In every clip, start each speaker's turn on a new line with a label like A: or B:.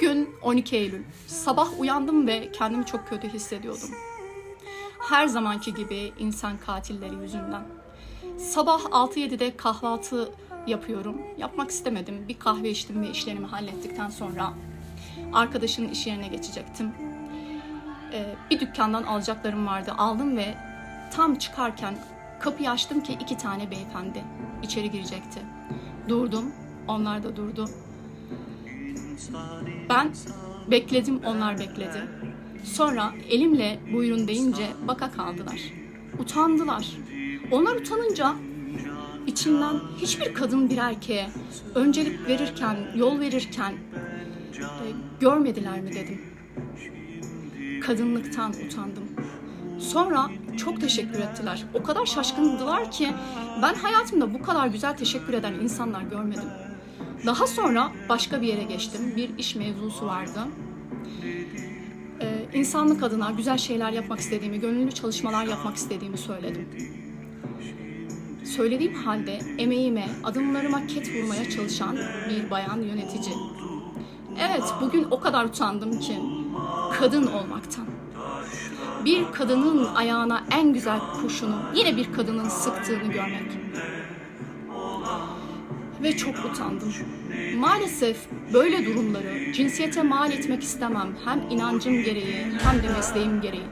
A: Bugün 12 Eylül. Sabah uyandım ve kendimi çok kötü hissediyordum. Her zamanki gibi insan katilleri yüzünden. Sabah 6-7'de kahvaltı yapıyorum. Yapmak istemedim. Bir kahve içtim ve işlerimi hallettikten sonra arkadaşının iş yerine geçecektim. Ee, bir dükkandan alacaklarım vardı. Aldım ve tam çıkarken kapıyı açtım ki iki tane beyefendi içeri girecekti. Durdum. Onlar da durdu. Ben bekledim, onlar bekledi. Sonra elimle buyurun deyince baka kaldılar. Utandılar. Onlar utanınca içimden hiçbir kadın bir erkeğe öncelik verirken, yol verirken e, görmediler mi dedim. Kadınlıktan utandım. Sonra çok teşekkür ettiler. O kadar şaşkındılar ki ben hayatımda bu kadar güzel teşekkür eden insanlar görmedim. Daha sonra başka bir yere geçtim. Bir iş mevzusu vardı. Ee, insanlık adına güzel şeyler yapmak istediğimi, gönüllü çalışmalar yapmak istediğimi söyledim. Söylediğim halde emeğime, adımlarıma ket vurmaya çalışan bir bayan yönetici. Evet, bugün o kadar utandım ki kadın olmaktan. Bir kadının ayağına en güzel kurşunu yine bir kadının sıktığını görmek ve çok utandım. Maalesef böyle durumları cinsiyete mal etmek istemem. Hem inancım gereği hem de mesleğim gereği.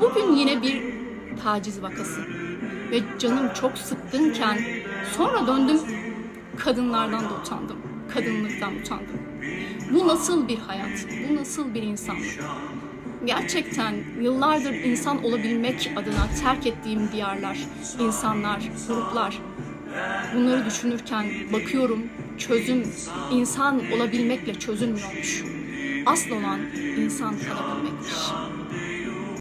A: Bugün yine bir taciz vakası. Ve canım çok sıkkınken sonra döndüm kadınlardan da utandım. Kadınlıktan utandım. Bu nasıl bir hayat? Bu nasıl bir insanlık? Gerçekten yıllardır insan olabilmek adına terk ettiğim diyarlar, insanlar, gruplar, Bunları düşünürken bakıyorum çözüm insan olabilmekle çözülmüyormuş. Asıl olan insan kalabilmekmiş.